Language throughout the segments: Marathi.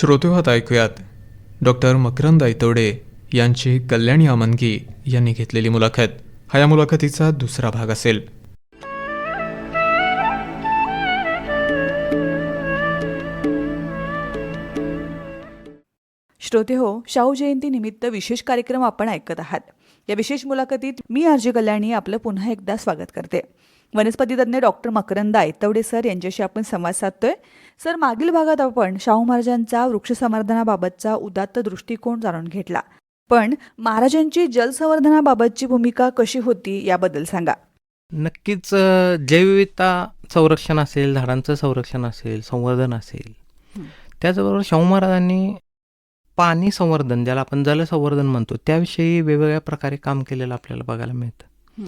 श्रोतेहात ऐकूयात. डॉक्टर मकरंद आयतवडे यांची कल्याणी आमनगी यांनी घेतलेली मुलाखत. हा या मुलाखतीचा दुसरा भाग असेल. श्रोते हो शाहू जयंती निमित्त विशेष कार्यक्रम आपण ऐकत आहात. या विशेष मुलाखतीत मी आरजी कल्याणी आपलं पुन्हा एकदा स्वागत करते. वनस्पतीतज्ञ डॉक्टर मकरंद आयतवडे सर यांच्याशी आपण संवाद साधतोय. सर मागील भागात आपण शाहू महाराजांचा वृक्ष संवर्धनाबाबतचा उदात्त दृष्टिकोन जाणून घेतला. पण महाराजांची जलसंवर्धनाबाबतची भूमिका कशी होती याबद्दल सांगा. नक्कीच जैवविविधता संरक्षण असेल झाडांचं संरक्षण असेल संवर्धन असेल. त्याचबरोबर शाहू महाराजांनी पाणी संवर्धन ज्याला आपण जलसंवर्धन म्हणतो त्याविषयी वेगवेगळ्या प्रकारे काम केलेलं आपल्याला बघायला मिळतं.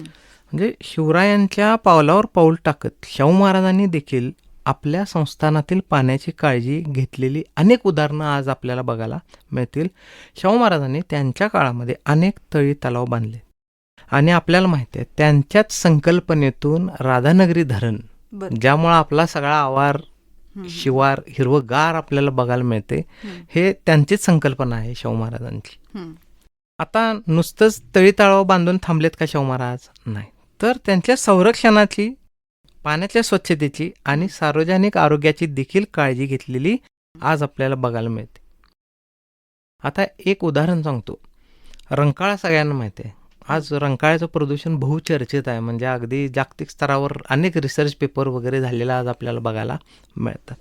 म्हणजे शिवरायांच्या पावलावर पाऊल टाकत शाहू महाराजांनी देखील आपल्या संस्थानातील पाण्याची काळजी घेतलेली अनेक उदाहरणं आज आपल्याला बघायला मिळतील. शाहू महाराजांनी त्यांच्या काळामध्ये अनेक तळी तलाव बांधले. आणि आपल्याला माहिती आहे त्यांच्याच संकल्पनेतून राधानगरी धरण ज्यामुळं आपला सगळा आवार शिवार हिरवगार आपल्याला बघायला मिळते. हे त्यांचीच संकल्पना आहे शाहू महाराजांची. आता नुसतंच तळीतळाव बांधून थांबलेत का शाहू महाराज? नाही. तर त्यांच्या संरक्षणाची पाण्याच्या स्वच्छतेची आणि सार्वजनिक आरोग्याची देखील काळजी घेतलेली आज आपल्याला बघायला मिळते. आता एक उदाहरण सांगतो. रंकाळा सगळ्यांना माहिती आहे. आज रंकाळ्याचं प्रदूषण बहुचर्चित आहे. म्हणजे अगदी जागतिक स्तरावर अनेक रिसर्च पेपर वगैरे झालेला आज आपल्याला बघायला मिळतात.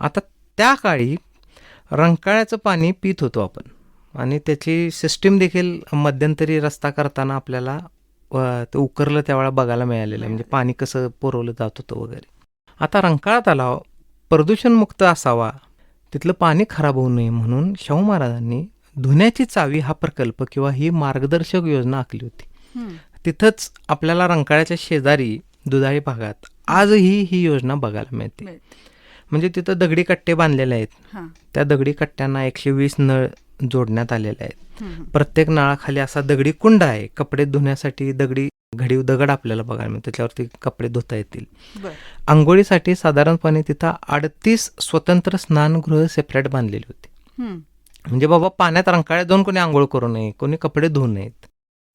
आता त्या काळी रंकाळ्याचं पाणी पित होतो आपण. आणि त्याची सिस्टीम देखील मध्यंतरी रस्ता करताना आपल्याला ते उकरलं त्यावेळेला बघायला मिळालेलं आहे. म्हणजे पाणी कसं पुरवलं जात होतं वगैरे. आता रंकाळा तलाव प्रदूषणमुक्त असावा. तिथलं पाणी खराब होऊ नये म्हणून शाहू महाराजांनी धुण्याची चावी हा प्रकल्प किंवा ही मार्गदर्शक योजना आखली होती. तिथंच आपल्याला रंकाळ्याच्या शेजारी दुधाळी भागात आजही ही योजना बघायला मिळते. म्हणजे तिथं दगडी कट्टे बांधलेले आहेत. त्या दगडी कट्ट्यांना एकशे वीस नळ जोडण्यात आलेले आहेत. प्रत्येक नळाखाली असा दगडी कुंड आहे. कपडे धुण्यासाठी दगडी घडीव दगड आपल्याला बघायला मिळतो त्याच्यावरती कपडे धुता येतील. आंघोळीसाठी साधारणपणे तिथं अडतीस स्वतंत्र स्नानगृह सेपरेट बांधलेली होती. म्हणजे बाबा पाण्यात रंकाळ्यात जाऊन कोणी आंघोळ करू नये कोणी कपडे धुवू नयेत.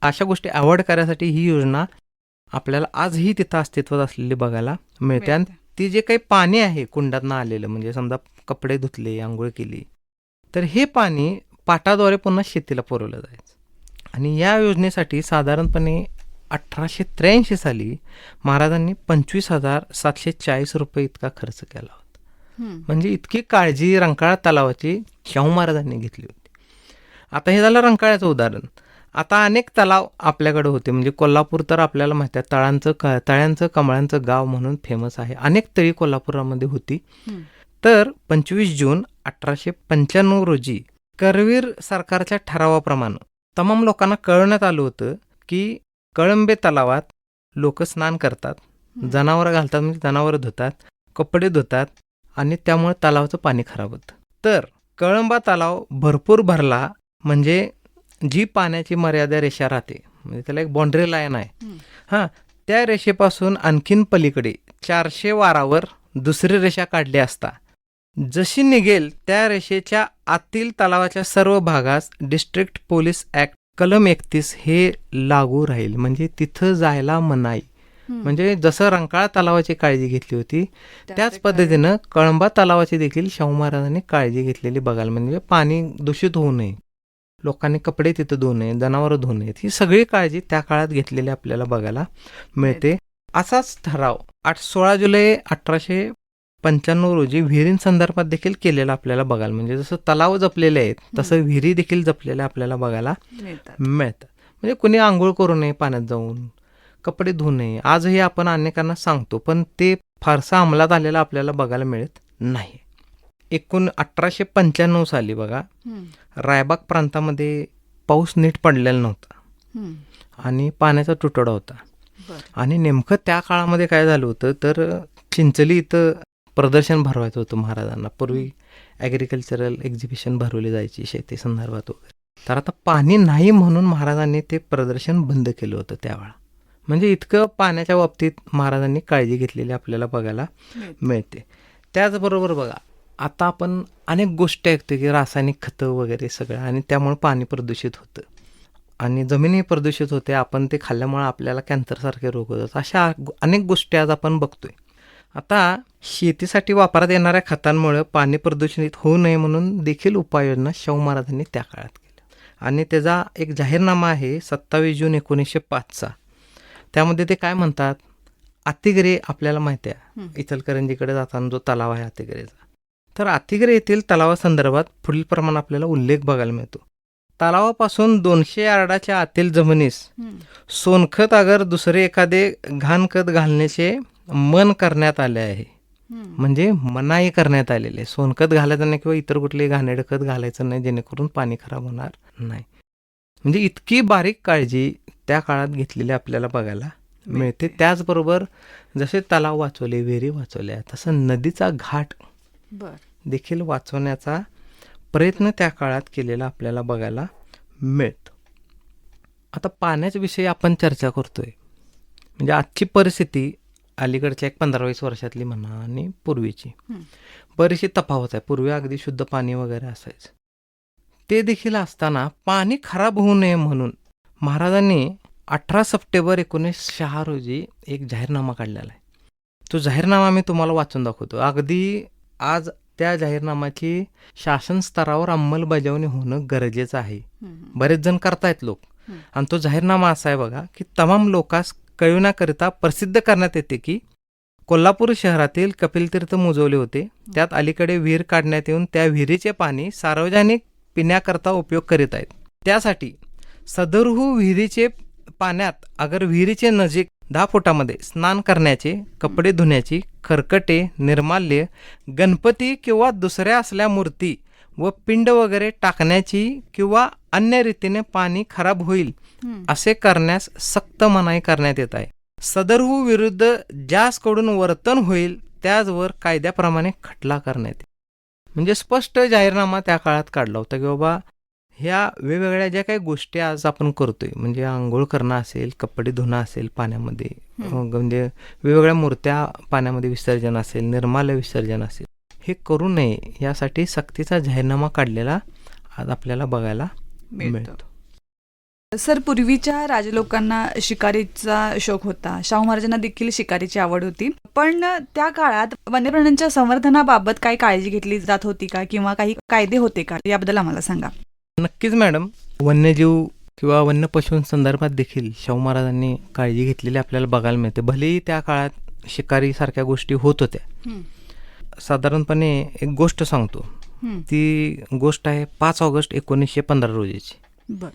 अशा गोष्टी अवॉइड करण्यासाठी ही योजना आपल्याला आजही तिथं अस्तित्वात असलेली बघायला मिळते. आणि ती जे काही पाणी आहे कुंडातनं आलेलं म्हणजे समजा कपडे धुतले आंघोळ केली तर हे पाणी पाटाद्वारे पुन्हा शेतीला पुरवलं जायचं. आणि या योजनेसाठी साधारणपणे अठराशे त्र्याऐंशी साली महाराजांनी पंचवीस हजार सातशे चाळीस रुपये इतका खर्च केला होता. म्हणजे इतकी काळजी रंकाळा तलावाची शाहू महाराजांनी घेतली होती. आता हे झालं रंकाळ्याचं उदाहरण. आता अनेक तलाव आपल्याकडे होते. म्हणजे कोल्हापूर तर आपल्याला माहिती आहे तळांचं क तळ्यांचं कमळांचं गाव म्हणून फेमस आहे. अनेक तळी कोल्हापुरामध्ये होती. तर पंचवीस जून अठराशे पंच्याण्णव रोजी करवीर सरकारच्या ठरावाप्रमाणे. तमाम लोकांना कळवण्यात आलं होतं की कळंबे तलावात लोक स्नान करतात. जनावरं घालतात म्हणजे जनावरं धुतात कपडे धुतात आणि त्यामुळे तलावाचं पाणी खराब होतं. तर कळंबा तलाव भरपूर भरला म्हणजे जी पाण्याची मर्यादा रेषा राहते म्हणजे त्याला एक बाउंड्री लाईन आहे. हां त्या रेषेपासून आणखीन पलीकडे चारशे वारावर दुसरी रेषा काढली असता जशी निघेल त्या रेषेच्या आतील तलावाच्या सर्व भागास डिस्ट्रिक्ट पोलीस ऍक्ट कलम एकतीस हे लागू राहील. म्हणजे तिथं जायला मनाई. म्हणजे जसं रंकाळा तलावाची काळजी घेतली होती त्याच पद्धतीनं कळंबा तलावाची देखील शाहू महाराजांनी काळजी घेतलेली बघायला. म्हणजे पाणी दूषित होऊ नये. लोकांनी कपडे तिथं धुवू नये जनावरं धुवू नयेत. ही सगळी काळजी त्या काळात घेतलेली आपल्याला बघायला मिळते. असाच ठराव आठ सोळा जुलै अठराशे पंच्याण्णव रोजी विहिरींसंदर्भात देखील केलेला आपल्याला बघायला म्हणजे जसं तलाव जपलेले आहेत तसं विहिरी देखील जपलेल्या आपल्याला बघायला मिळतात. म्हणजे कुणी आंघोळ करू नये पाण्यात जाऊन कपडे धुवू नये आजही आपण अनेकांना सांगतो पण ते फारसं अंमलात आलेलं आपल्याला बघायला मिळत नाही. एकूण अठराशे पंच्याण्णव साली बघा रायबाग प्रांतामध्ये पाऊस नीट पडलेला नव्हता. आणि पाण्याचा तुटवडा होता. आणि नेमकं त्या काळामध्ये काय झालं होतं तर चिंचली इथं प्रदर्शन भरवायचं होतं महाराजांना. पूर्वी ॲग्रिकल्चरल एक्झिबिशन भरवली जायची शेती संदर्भात वगैरे. तर आता पाणी नाही म्हणून महाराजांनी ते प्रदर्शन बंद केलं होतं त्यावेळा. म्हणजे इतकं पाण्याच्या बाबतीत महाराजांनी काळजी घेतलेली आपल्याला बघायला मिळते. त्याचबरोबर बघा आता आपण अनेक गोष्टी ऐकतो की रासायनिक खतं वगैरे सगळं आणि त्यामुळे पाणी प्रदूषित होतं. आणि जमीनही प्रदूषित होते आपण ते खाल्ल्यामुळे आपल्याला कॅन्सरसारखे रोग होतात. अशा अनेक गोष्टी आज आपण बघतोय. आता शेतीसाठी वापरात येणाऱ्या खतांमुळे पाणी प्रदूषित होऊ नये म्हणून देखील उपाययोजना शाहू महाराजांनी त्या काळात केल्या. आणि त्याचा एक जाहीरनामा आहे सत्तावीस जून एकोणीसशे पाचचा. त्यामध्ये ते काय म्हणतात? अतिग्रे आपल्याला माहिती आहे. इचलकरंजीकडे जाताना जो तलाव आहे अतिग्रेचा तर अतिग्रे येथील तलावासंदर्भात पुढील प्रमाणे आपल्याला उल्लेख बघायला मिळतो. तलावापासून दोनशे यार्डाच्या आतील जमिनीस सोनखत अगर दुसरे एखादे घाणखत घालण्याचे मन करण्यात आले आहे. म्हणजे मनाई करण्यात आलेले आहे. सोनखत घालायचं नाही किंवा इतर कुठले घाणेरडं खत घालायचं नाही जेणेकरून पाणी खराब होणार नाही. म्हणजे इतकी बारीक काळजी त्या काळात घेतलेली आपल्याला बघायला मिळते. त्याचबरोबर जसे तलाव वाचवले विहिरी वाचवल्या तसं नदीचा घाट देखील वाचवण्याचा प्रयत्न त्या काळात केलेला आपल्याला बघायला मिळतो. आता पाण्याच्या विषयी आपण चर्चा करतोय. म्हणजे आजची परिस्थिती अलीकडच्या एक पंधरा वीस वर्षातली म्हणा आणि पूर्वीची. बरीचशी तफावत आहे. पूर्वी अगदी शुद्ध पाणी वगैरे असायचं. ते देखील असताना पाणी खराब होऊ नये म्हणून महाराजांनी अठरा सप्टेंबर एकोणीस शहा रोजी एक जाहीरनामा काढलेला आहे. तो जाहीरनामा मी तुम्हाला वाचून दाखवतो. अगदी आज त्या जाहीरनामाची शासन स्तरावर अंमलबजावणी होणं गरजेचं आहे. बरेच जण करतायत लोक. आणि तो जाहीरनामा असा आहे बघा की तमाम लोकांस कळविण्याकरिता प्रसिद्ध करण्यात येते की कोल्हापूर शहरातील कपिलतीर्थ मुजवले होते. त्यात अलीकडे विहीर काढण्यात येऊन त्या विहिरीचे पाणी सार्वजनिक पिण्याकरता उपयोग करीत आहेत. त्यासाठी सदरहू विहिरीचे पाण्यात अगर विहिरीचे नजीक दहा फुटामध्ये स्नान करण्याचे कपडे धुण्याची खरकटे निर्माल्य गणपती किंवा दुसऱ्या असल्या मूर्ती व पिंड वगैरे टाकण्याची किंवा अन्य रीतीने पाणी खराब होईल असे करण्यास सक्त मनाई करण्यात येत आहे. सदरहू विरुद्ध ज्यासकडून वर्तन होईल त्याचवर कायद्याप्रमाणे खटला करण्यात म्हणजे स्पष्ट जाहीरनामा त्या काळात काढला होता की बाबा ह्या वेगवेगळ्या ज्या काही गोष्टी आज आपण करतोय म्हणजे आंघोळ करणं असेल कपडे धुणं असेल पाण्यामध्ये. म्हणजे वेगवेगळ्या मूर्त्या पाण्यामध्ये विसर्जन असेल निर्माल्य विसर्जन असेल हे करू नये यासाठी सक्तीचा जाहीरनामा काढलेला आज आपल्याला बघायला मिळतो. सर पूर्वीच्या राजलोकांना शिकारीचा शौक होता. शाहू महाराजांना देखील शिकारीची आवड होती. पण त्या काळात वन्यप्राण्यांच्या संवर्धनाबाबत काही काळजी घेतली जात होती का? किंवा काही कायदे होते का? याबद्दल आम्हाला सांगा. नक्कीच मॅडम. वन्यजीव किंवा वन्य पशूंसंदर्भात देखील शाहू महाराजांनी काळजी घेतलेली आपल्याला बघायला मिळते. भलेही त्या काळात शिकारी सारख्या गोष्टी होत होत्या. साधारणपणे एक गोष्ट सांगतो. ती गोष्ट आहे पाच ऑगस्ट एकोणीसशे पंधरा रोजीची. बर.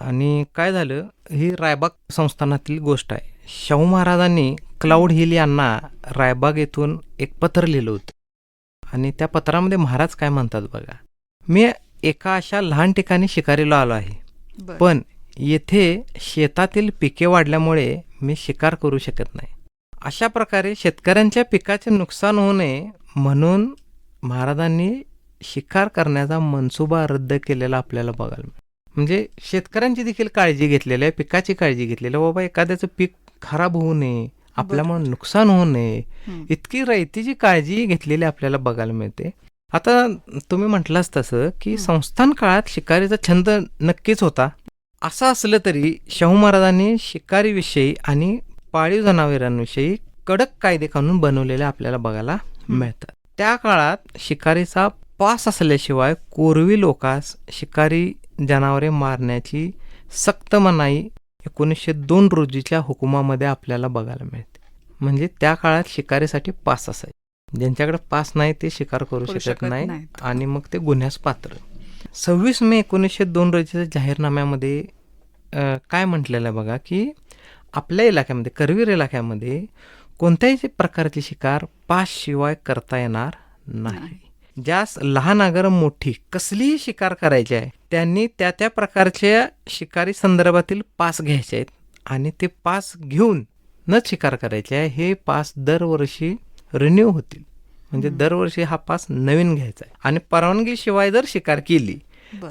आणि काय झालं ही रायबाग संस्थानातील गोष्ट आहे. शाहू महाराजांनी क्लाउड हिल यांना रायबाग येथून एक पत्र लिहिलं होतं. आणि त्या पत्रामध्ये महाराज काय म्हणतात बघा मी एका अशा लहान ठिकाणी शिकारीला आलो आहे. पण येथे शेतातील पिके वाढल्यामुळे मी शिकार करू शकत नाही. अशा प्रकारे शेतकऱ्यांच्या पिकाचे नुकसान होऊ नये म्हणून महाराजांनी शिकार करण्याचा मनसुबा रद्द केलेला आपल्याला बघायला मिळतो. म्हणजे शेतकऱ्यांची देखील काळजी घेतलेली आहे पिकाची काळजी घेतलेली आहे. बाबा एखाद्याचं पीक खराब होऊ नये आपल्यामुळे नुकसान होऊ नये इतकी रयतीची काळजी घेतलेली आपल्याला बघायला मिळते. आता तुम्ही म्हटलाच तसं की. संस्थान काळात शिकारीचा छंद नक्कीच होता. असं असलं तरी शाहू महाराजांनी शिकारीविषयी आणि पाळीव जनावरांविषयी कडक कायदे कानून बनवलेले आपल्याला बघायला मिळतात. त्या काळात शिकारीचा पास असल्याशिवाय कोरवी लोकास शिकारी जनावरे मारण्याची सक्त मनाई एकोणीसशे दोन रोजीच्या हुकुमामध्ये आपल्याला बघायला मिळते. म्हणजे त्या काळात शिकारीसाठी पास असायचे. ज्यांच्याकडे पास नाही ते शिकार करू शकत नाही. आणि मग ते गुन्ह्यास पात्र. सव्वीस मे एकोणीसशे दोन रोजीच्या जाहीरनाम्यामध्ये काय म्हटलेलं आहे बघा की आपल्या इलाक्यामध्ये करवीर इलाक्यामध्ये कोणत्याही प्रकारची शिकार पास शिवाय करता येणार नाही. ज्यास लहान अगर मोठी कसलीही शिकार करायची आहे त्यांनी त्या त्या प्रकारच्या शिकारी संदर्भातील पास घ्यायचे आहेत आणि ते पास घेऊन न शिकार करायचे आहे हे पास दरवर्षी रिन्यू होतील. म्हणजे दरवर्षी हा पास नवीन घ्यायचा आहे. आणि परवानगीशिवाय जर शिकार केली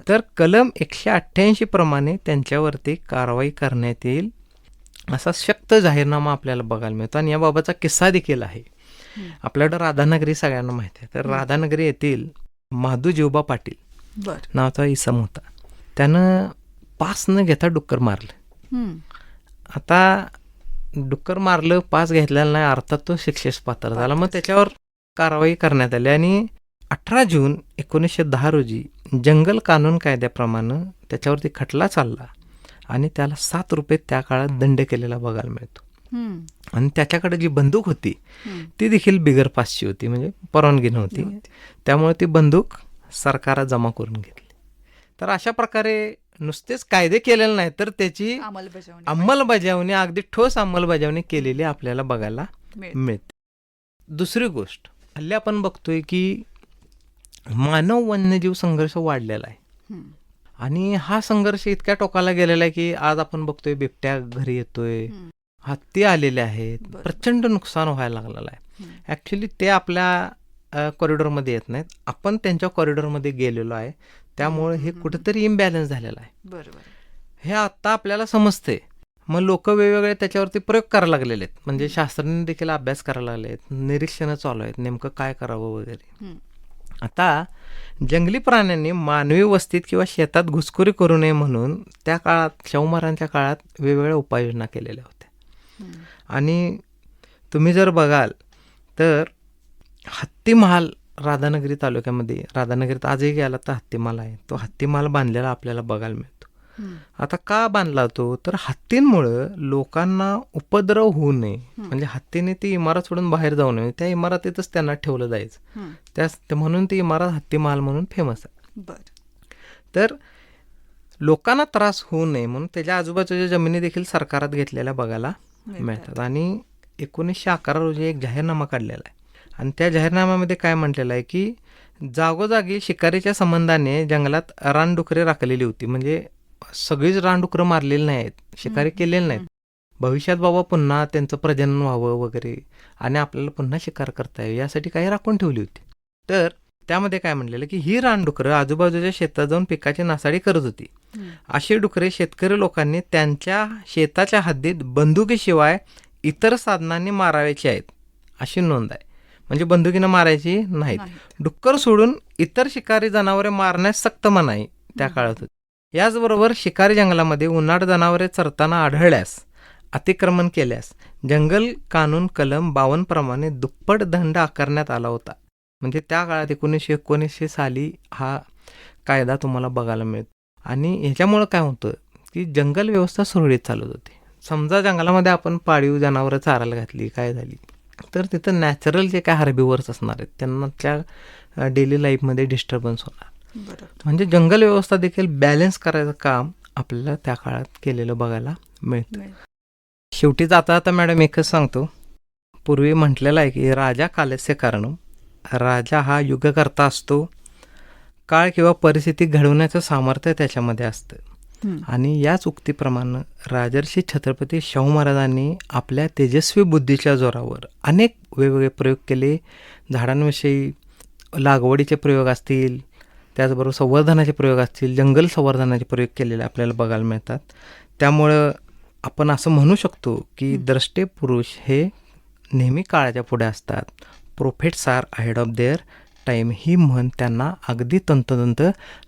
तर कलम एकशे अठ्ठ्याऐंशी प्रमाणे त्यांच्यावरती कारवाई करण्यात येईल. असा शक्त जाहीरनामा आपल्याला बघायला मिळतो. आणि याबाबतचा किस्सा देखील आहे. आपल्याकडं राधानगरी सगळ्यांना माहिती आहे. तर राधानगरी येथील माधू जीवबा पाटील नावाचा इसम होता. त्यानं पास न घेता डुक्कर मारलं. आता डुक्कर मारलं पास घेतलेला नाही अर्थात तो शिक्षेस पात्र झाला. मग त्याच्यावर कारवाई करण्यात आली. आणि अठरा जून एकोणीसशे दहा रोजी जंगल कानून कायद्याप्रमाणे त्याच्यावरती खटला चालला. आणि त्याला सात रुपये त्या काळात दंड केलेला बघायला मिळतो. आणि त्याच्याकडे जी बंदूक होती. ती देखील बिगर पासची होती म्हणजे परवानगी नव्हती त्यामुळे ती बंदूक सरकारात जमा करून घेतली तर अशा प्रकारे नुसतेच कायदे केलेले नाही तर त्याची अंमलबजावणी अगदी ठोस अंमलबजावणी केलेली आपल्याला बघायला. मिळते दुसरी गोष्ट हल्ली आपण बघतोय की मानव वन्यजीव संघर्ष वाढलेला आहे. आणि हा संघर्ष इतक्या टोकाला गेलेला आहे की आज आपण बघतोय बिबट्या घरी येतोय. हत्ती आलेले आहेत. प्रचंड नुकसान व्हायला लागलेलं आहे. हम्म. ॲक्च्युली ते आपल्या कॉरिडॉरमध्ये येत नाहीत. आपण त्यांच्या कॉरिडॉरमध्ये गेलेलो आहे. त्यामुळे हे. कुठेतरी इम्बॅलन्स झालेलं आहे. बरोबर. हे आत्ता आपल्याला समजते मग लोक वेगवेगळे त्याच्यावरती प्रयोग करायला लागलेले आहेत. म्हणजे शास्त्रज्ञ देखील अभ्यास करायला लागले आहेत निरीक्षणं चालू आहेत. नेमकं काय करावं वगैरे. आता जंगली प्राण्यांनी मानवी वस्तीत किंवा शेतात घुसखोरी करू नये म्हणून त्या काळात शाहू महाराजांच्या काळात वेगवेगळ्या उपाययोजना केलेल्या होत्या. आणि तुम्ही जर बघाल तर हत्तीमहाल राधानगरी तालुक्यामध्ये राधानगरीत आजही गेला तर हत्तीमाल आहे तो हत्तीमाल बांधलेला आपल्याला बघायला मिळतो. आता का बांधला तो? तर हत्तींमुळं लोकांना उपद्रव होऊ नये. म्हणजे हत्तीने ती इमारत सोडून बाहेर जाऊ नये. त्या इमारतीतच त्यांना ठेवलं जायचं. हम्म. त्यास ते म्हणून ती इमारत हत्तीमाल म्हणून फेमस आहे. तर लोकांना त्रास होऊ नये म्हणून त्याच्या आजूबाजूच्या जमिनी देखील सरकारात घेतलेल्या बघायला मिळतात. मिळतात. आणि एकोणीसशे अकरा रोजी एक जाहीरनामा काढलेला आहे. आणि त्या जाहीरनाम्यामध्ये काय म्हटलेलं आहे की जागोजागी शिकारीच्या संबंधाने जंगलात रानडुकरे राखलेली होती. म्हणजे सगळीच रानडुकरं मारलेली नाही आहेत शिकारी केलेले नाहीत. भविष्यात बाबा पुन्हा त्यांचं प्रजनन व्हावं वगैरे आणि आपल्याला पुन्हा शिकार करता यावी यासाठी काही राखून ठेवली होती. तर त्यामध्ये काय म्हणलेलं की ही रानडुकरं आजूबाजूच्या शेतात जाऊन पिकाची नासाडी करत होती. अशी डुकरे शेतकरी लोकांनी त्यांच्या शेताच्या हद्दीत बंदुकीशिवाय इतर साधनांनी मारायची आहेत अशी नोंद आहे. म्हणजे बंदुकीनं मारायची नाहीत. नाही. डुक्कर सोडून इतर शिकारी जनावरे मारण्यास सक्त मनाई त्या. काळात होती. याचबरोबर शिकारी जंगलामध्ये उन्हाळ जनावरे चरताना आढळल्यास अतिक्रमण केल्यास जंगल कानून कलम बावनप्रमाणे दुप्पट दंड आकारण्यात आला होता. म्हणजे त्या काळात एकोणीसशे एकोणीसशे साली हा कायदा तुम्हाला बघायला मिळतो. आणि ह्याच्यामुळं काय होतं की जंगल व्यवस्था सुरळीत चालत होती. समजा जंगलामध्ये आपण पाळीव जनावरं चारायला घातली काय झाली तर तिथं नॅचरल जे काय हार्बिवर्स असणार आहेत त्यांना त्या डेली लाईफमध्ये डिस्टर्बन्स होणार. म्हणजे जंगल व्यवस्था देखील बॅलन्स करायचं काम आपल्याला त्या काळात केलेलं बघायला मिळतं. शेवटी जाता आता मॅडम एकच सांगतो. पूर्वी म्हटलेलं आहे की राजा कालस्य कारणम राजा हा युगकर्ता असतो. काळ किंवा परिस्थिती घडवण्याचं सामर्थ्य त्याच्यामध्ये असतं. आणि याच उक्तीप्रमाणे राजर्षी छत्रपती शाहू महाराजांनी आपल्या तेजस्वी बुद्धीच्या जोरावर अनेक वेगवेगळे प्रयोग केले. झाडांविषयी लागवडीचे प्रयोग असतील त्याचबरोबर संवर्धनाचे प्रयोग असतील जंगल संवर्धनाचे प्रयोग केलेले आपल्याला बघायला मिळतात. त्यामुळं आपण असं म्हणू शकतो की द्रष्टे पुरुष हे नेहमी काळाच्या पुढे असतात. Prophets are ahead of their time ही म्हण त्यांना अगदी तंतोतंत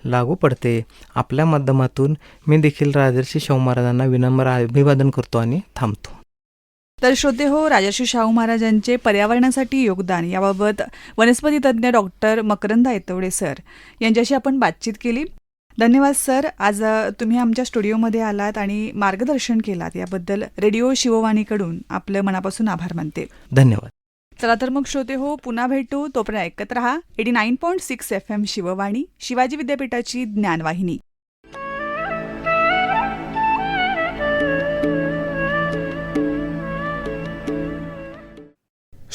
लागू पडते. आपल्या माध्यमातून मी देखील राजर्षी शाहू महाराजांना विनम्र अभिवादन करतो आणि थांबतो. तर श्रोते हो राजर्षी शाहू महाराजांचे पर्यावरणासाठी योगदान याबाबत वनस्पती तज्ज्ञ डॉक्टर मकरंद ऐतवडे सर यांच्याशी आपण बातचीत केली. धन्यवाद सर. आज तुम्ही आमच्या स्टुडिओमध्ये आलात आणि मार्गदर्शन केलात. याबद्दल रेडिओ शिववाणीकडून आपलं मनापासून आभार मानते. धन्यवाद. चला तर मग श्रोते हो पुन्हा भेटू. तोपर्यंत ऐकत रहा eighty nine point six F M Shivvani Shivaji विद्यापीठाची ज्ञानवाहिनी.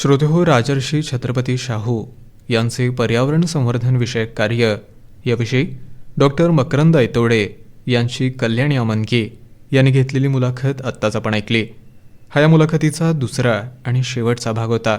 श्रोतेहो राजर्षी छत्रपती शाहू यांचे पर्यावरण संवर्धन विषयक कार्य. याविषयी डॉक्टर मकरंद ऐतोडे यांची कल्याण यामनकी यांनी घेतलेली मुलाखत आत्ताच आपण ऐकली. हा या मुलाखतीचा दुसरा आणि शेवटचा भाग होता.